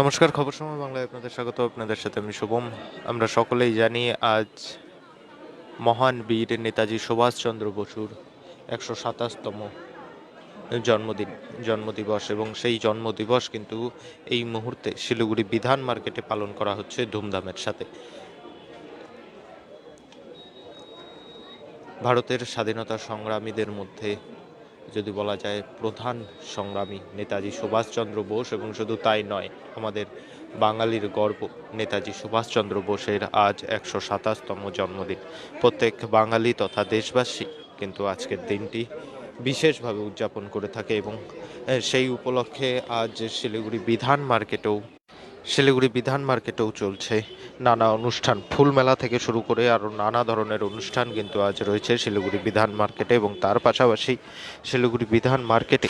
নমস্কার, খবর সময় বাংলায় আপনাদের স্বাগত। আপনাদের সাথে আমি শুভম। আমরা সকলেই জানি আজ মহান বীর নেতাজি সুভাষচন্দ্র বসুর একশো সাতাশতম জন্মদিন, জন্মদিবস। এবং সেই জন্মদিবস কিন্তু এই মুহূর্তে শিলিগুড়ি বিধান মার্কেটে পালন করা হচ্ছে ধুমধামের সাথে। ভারতের স্বাধীনতা সংগ্রামীদের মধ্যে যদি বলা যায় প্রধান সংগ্রামী নেতাজি সুভাষচন্দ্র বোস, এবং শুধু তাই নয়, আমাদের বাঙালির গর্ব নেতাজি সুভাষচন্দ্র বোসের আজ একশো সাতাশতম জন্মদিন। প্রত্যেক বাঙালি তথা দেশবাসী কিন্তু আজকের দিনটি বিশেষভাবে উদযাপন করে থাকে এবং সেই উপলক্ষে আজ শিলিগুড়ি বিধান মার্কেটেও শিলিগুড়ি বিধান মার্কেটেও চলছে নানা অনুষ্ঠান। ফুল মেলা থেকে শুরু করে আরও নানা ধরনের অনুষ্ঠান কিন্তু আজ রয়েছে শিলিগুড়ি বিধান মার্কেটে এবং তার পাশাপাশি শিলিগুড়ি বিধান মার্কেটে।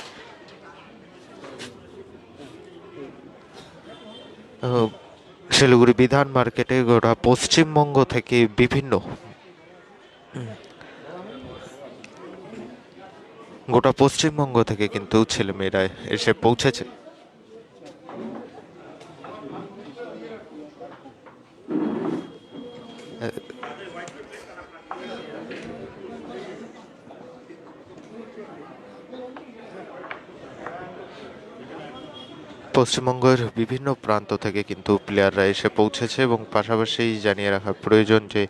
শিলিগুড়ি বিধান মার্কেটে গোটা পশ্চিমবঙ্গ থেকে বিভিন্ন গোটা পশ্চিমবঙ্গ থেকে কিন্তু ছেলেমেয়েরা এসে পৌঁছেছে। পশ্চিমবঙ্গের বিভিন্ন প্রান্ত থেকে কিন্তু প্লেয়াররা এসে পৌঁছেছে এবং পাশাপাশি জানিয়ে রাখা প্রয়োজন যে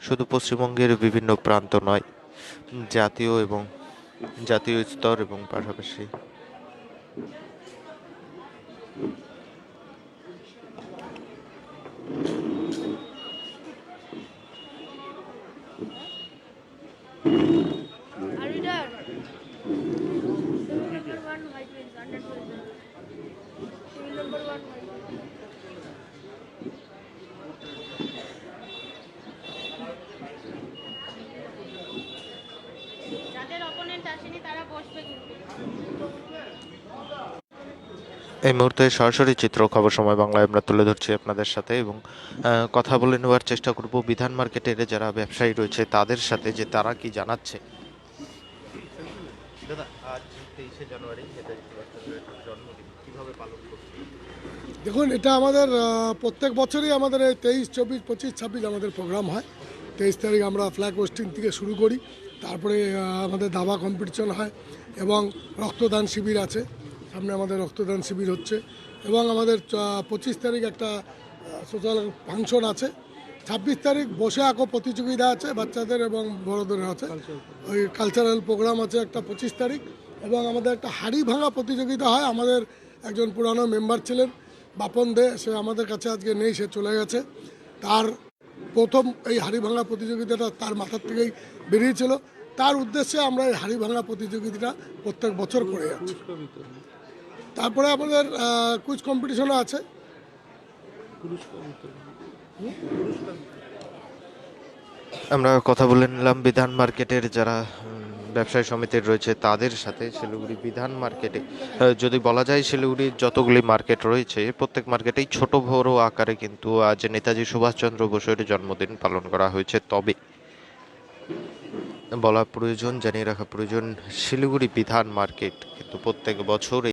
শুধু পশ্চিমবঙ্গের বিভিন্ন প্রান্ত নয়, জাতীয় এবং জাতীয় স্তর এবং পাশাপাশি এই মুহূর্তে সরাসরি চিত্র খবর সময় বাংলায় আমরা তুলে ধরছি আপনাদের সাথে এবং কথা বলে নেওয়ার চেষ্টা করব বিধান মার্কেটের যারা ব্যবসায়ী রয়েছে তাদের সাথে যে তারা কি জানাচ্ছে। দাদা আজ তেইশে জানুয়ারি জন্মদিন কীভাবে পালন দেখুন এটা আমাদের প্রত্যেক বছরই আমাদের এই তেইশ চব্বিশ পঁচিশ ছাব্বিশ আমাদের প্রোগ্রাম হয়। তেইশ তারিখ আমরা ফ্ল্যাগ হোস্টিং থেকে শুরু করি। তারপরে আমাদের দাবা কম্পিটিশন হয় এবং রক্তদান শিবির আছে। সামনে আমাদের রক্তদান শিবির হচ্ছে এবং আমাদের পঁচিশ তারিখ একটা সোশ্যাল ফাংশন আছে। ছাব্বিশ তারিখ বসে আঁকো প্রতিযোগিতা আছে বাচ্চাদের এবং বড়দের আছে। ওই কালচারাল প্রোগ্রাম আছে একটা পঁচিশ তারিখ এবং আমাদের একটা হাড়ি ভাঙা প্রতিযোগিতা হয়। আমাদের একজন পুরানো মেম্বার ছিলেন, বাপন দে, সে আমাদের কাছে আজকে নেই, সে চলে গেছে। তার প্রথম এই হাড়ি ভাঙা প্রতিযোগিতাটা তার মাথার থেকেই বেরিয়েছিল। তার উদ্দেশ্যে আমরা এই হাড়ি ভাঙা প্রতিযোগিতাটা প্রত্যেক বছর করে যাচ্ছি। তারপরে আমাদের কুইজ কম্পিটিশনও আছে। আমরা কথা বলে নিলাম বিধান মার্কেটের যারা ব্যবসায়ী সমিতির রয়েছে তাদের সাথে শিলিগুড়ি বিধান মার্কেটে। যদি বলা যায় শিলিগুড়ির যতগুলি মার্কেট রয়েছে, প্রত্যেক মার্কেটেই ছোট বড় আকারে কিন্তু আজ নেতাজি সুভাষচন্দ্র বসুর জন্মদিন পালন করা হয়েছে। তবে বলা প্রয়োজন, জানিয়ে রাখা প্রয়োজন, শিলিগুড়ি বিধান মার্কেট কিন্তু প্রত্যেক বছর